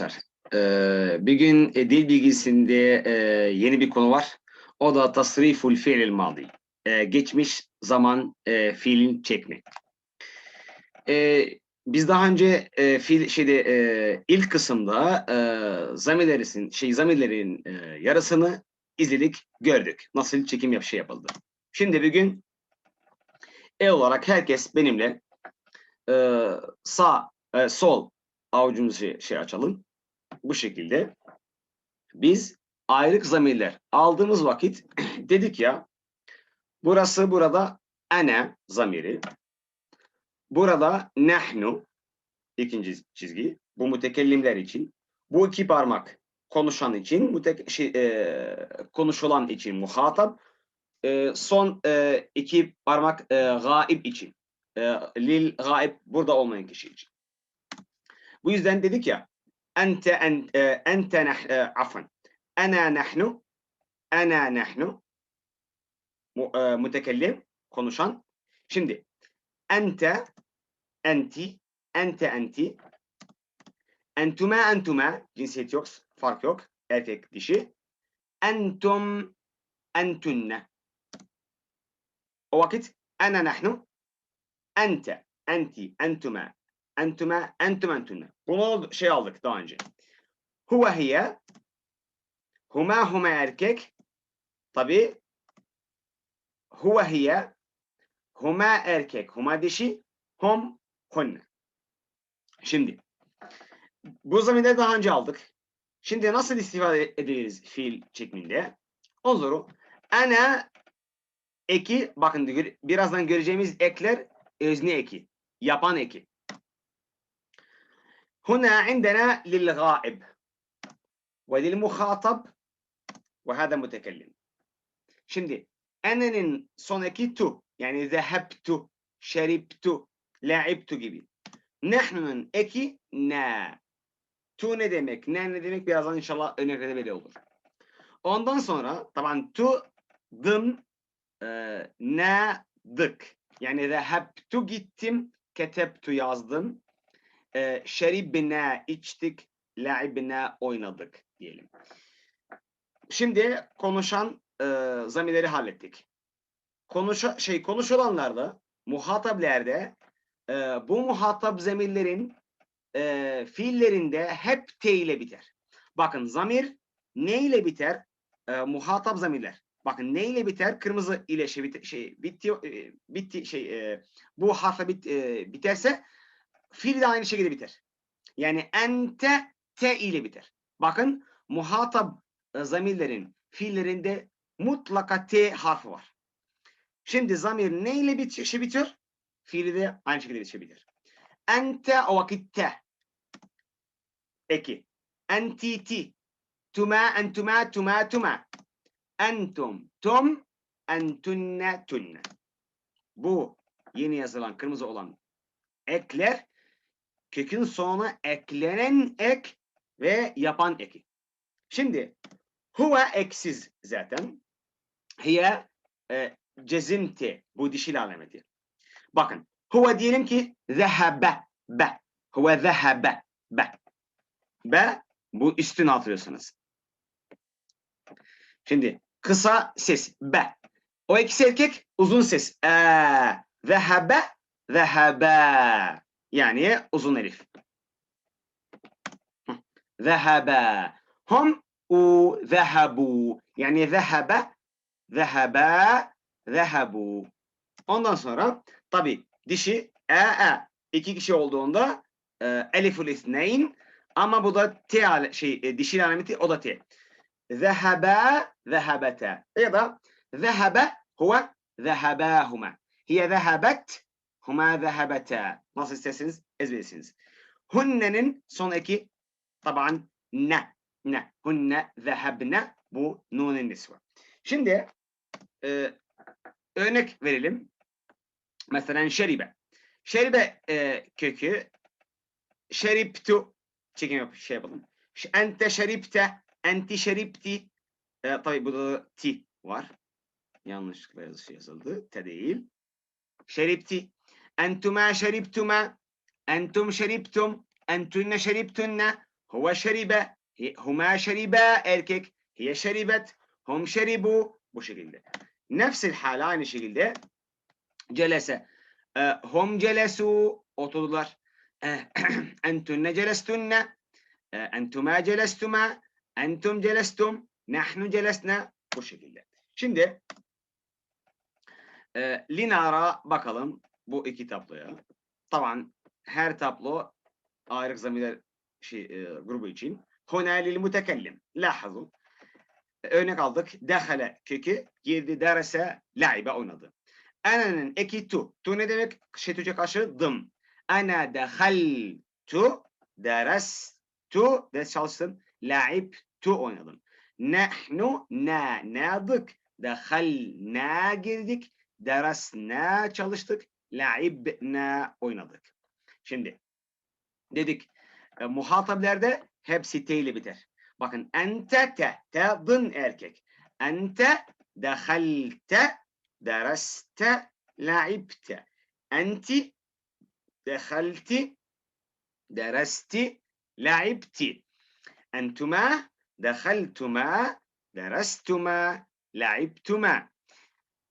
arkadaşlar. Ee, bir gün e, dil bilgisinde e, yeni bir konu var. O da tasriful fiilil madi. Ee, geçmiş zaman e, fiilin çekme. Ee, biz daha önce e, fiil şeyde e, ilk kısımda e, zamirlerin şey zamirlerin e, yarısını izledik, gördük. Nasıl çekim yap şey yapıldı. Şimdi bir gün e olarak herkes benimle e, sağ e, sol avucumuzu şey, açalım. Bu şekilde biz ayrık zamirler aldığımız vakit dedik ya burası burada ene zamiri burada nehnu ikinci çizgi bu mütekellimler için bu iki parmak konuşan için mütek şey, e, konuşulan için muhatap e, son e, iki parmak e, gaib için e, lil gaib burada olmayan kişi için bu yüzden dedik ya ente en, e, ente nah, e, afan. Ana nahnu ana nahnu mu, e, mütekellim konuşan. Şimdi ente enti ente enti entuma entuma cinsiyet yok fark yok erkek dişi entum entunne o vakit ana nahnu ente enti entuma entuma entum entunne bunu şey aldık daha önce. Huve hiye huma huma erkek. Tabi huve hiye huma erkek. Huma dişi. Hum hunne. Şimdi bu zamirleri daha önce aldık. Şimdi nasıl istifade ederiz fiil şeklinde? Onları ana eki bakın birazdan göreceğimiz ekler özne eki yapan eki هنا عندنا للغائب وللمخاطب وهذا متكلم şimdi enenin sonraki tu yani zehebtu, şeribtu, la'ibtu gibi. Nehnu'nun eki ne. Tu ne demek, ne ne demek birazdan inşallah örneklerde belli olur. Ondan sonra taban tu, dım, e, ne, dık. Yani zehebtu gittim, ketebtu yazdım, e, şeribne içtik, la'ibne oynadık diyelim. Şimdi konuşan e, zamirleri hallettik. Konuşa, şey konuşulanlarda, muhatablerde e, bu muhatap zamirlerin e, fiillerinde hep T ile biter. Bakın zamir ne ile biter? E, muhatap zamirler. Bakın ne ile biter? Kırmızı ile şey, şey bitti, bitti şey e, bu harfle bit, e, biterse fiil de aynı şekilde biter. Yani ente te ile biter. Bakın muhatap e, zamirlerin fiillerinde mutlaka t harfi var. Şimdi zamir ne ile şey bitiyor? Fiili de aynı şekilde şey bitiyor. Ente o vakitte. Eki. Enti ti. Tuma entuma tuma tuma. Entum tum entunne tunne. Bu yeni yazılan kırmızı olan ekler kökün sonuna eklenen ek ve yapan eki. Şimdi huve eksiz zaten. Hiye e, cezimti bu dişil alameti. Bakın huve diyelim ki zehebe be. Huve zehebe be. Be bu üstüne atıyorsunuz. Şimdi kısa ses be. O ikisi erkek uzun ses. E, zehebe zehebe. Yani uzun elif. Zehebe. Hum u zehebu. Yani zehebe, zehebe, zehebu. Ondan sonra tabi dişi e e. iki kişi olduğunda e, eliful isneyn ama bu da t şey e, dişil alameti o da t. Zehebe, zehebete. Ya da zehebe huve zehebahuma. Hiye zehebet huma zehebete. Nasıl isterseniz ezbersiniz. Hunne'nin son eki taban ne. Ne. Hunne zehebne. Bu nunun nisve. Şimdi e, örnek verelim. Mesela şeribe. Şeribe e, kökü şeriptu çekim yap şey yapalım. Ente şeripte, enti şeripti. E, tabii burada ti var. Yanlışlıkla yazışı yazıldı. Te değil. Şeripti. Entuma şeriptuma. Entum şeriptum. Entunne şeriptunne. Huve şeribe. Huma şeribe erkek. Hiye şeribet. Hum şeribu. Bu şekilde. Nefsil hal aynı şekilde. Celese. E, hum celesu. Oturdular. E, Entünne celestunne. Entuma celestuma. Entum celestum. Nahnu celesna. Bu şekilde. Şimdi e, Linar'a bakalım bu iki tabloya. Taban her tablo ayrık zamirler şey, e, grubu için. Huna lil mutekellim. Lahazu. Örnek aldık. Dehale kökü girdi derese laibe oynadı. Ana'nın eki tu. Tu ne demek? Şetüce karşı dım. Ana dehaltu deres tu ders çalıştım. Laib tu oynadım. Nahnu na nadık. Dehalna girdik. Deresna çalıştık. Laibna oynadık. Şimdi dedik e, muhatablerde hepsi T ile biter. Bakın ente te, te dın erkek. Ente dehalte dereste laibte. Enti dehalti deresti laibti. Entuma dehaltuma derestuma laibtuma.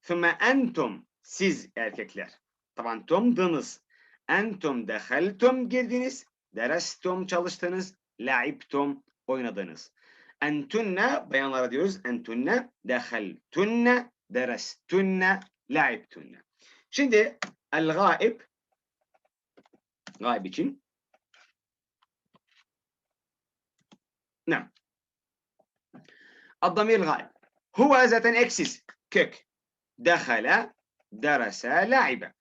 Thumma entum siz erkekler. Taban tum dınız. Entum dehaltum girdiniz. Derestum çalıştınız. Laibtum oynadınız. Entunne bayanlara diyoruz. Entunne dehaltunne derestunne laibtunne. Şimdi el gaib gaib için ne? Addamir gaib. Huve zaten eksiz. Kök. Dehale derese laibe.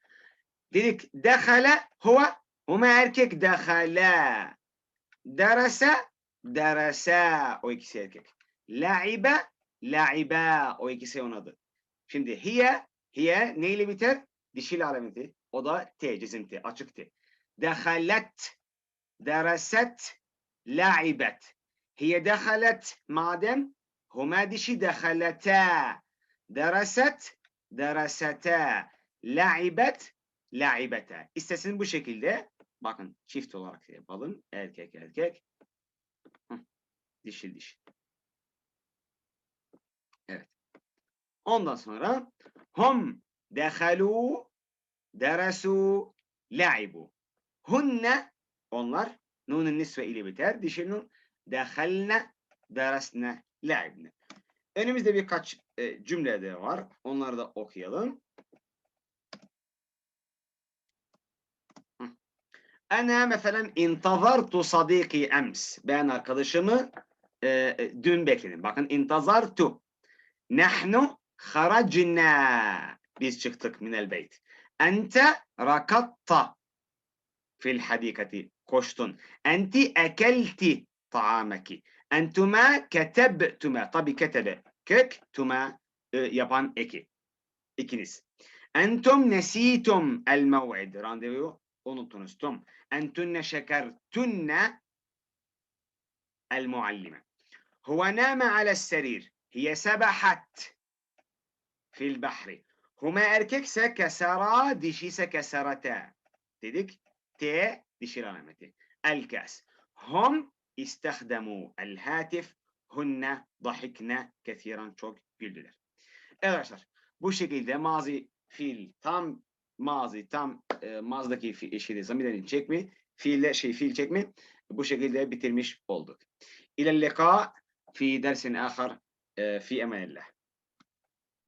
Dedik dehale huve huma erkek dehale. Derese derese o ikisi erkek. Laibe laibe o ikisi onun adı. Şimdi hiye hiye neyle biter? Dişil alameti. O da T cezim T açık T. Dehalet dereset laibet. Hiye dehalet madem huma dişi dehaleta. Dereset deresete. Laibet laibete. İstesin bu şekilde. Bakın çift olarak yapalım. Erkek erkek. Dişil dişil. Evet. Ondan sonra hum dehalu deresu laibu. Hunne onlar nunun nisve ile biter. Dişil nun dehalne deresne laibne. Önümüzde birkaç e, cümle de var. Onları da okuyalım. Ana mesela intazartu sadiki ems. Ben arkadaşımı e, dün bekledim. Bakın intazartu. Nahnu haracna. Biz çıktık minel beyt. Ente rakatta fil hadikati. Koştun. Enti ekelti taameki. Entuma ketebtuma. Tabi ketebe. Kök tuma e, yapan eki. İkiniz. Entum nesitum el mev'id. Randevu unuttunuz. Tum. Entunne şekertunne el muallime. Huve nâme alel serir. Hiye sebahat fil bahri. Huma erkekse kesera, dişi ise keserata. Dedik. T dişil alameti. El kas. Hum istahdemu el hatif. Hunne dahikne kethiren çok güldüler. Evet arkadaşlar. Bu şekilde mazi fiil tam mazi tam e, mazdaki fi, şeyde zamirlerin çekmi fiille şey fiil çekmi bu şekilde bitirmiş olduk. İlel lika fi dersin ahar e, fi emanillah.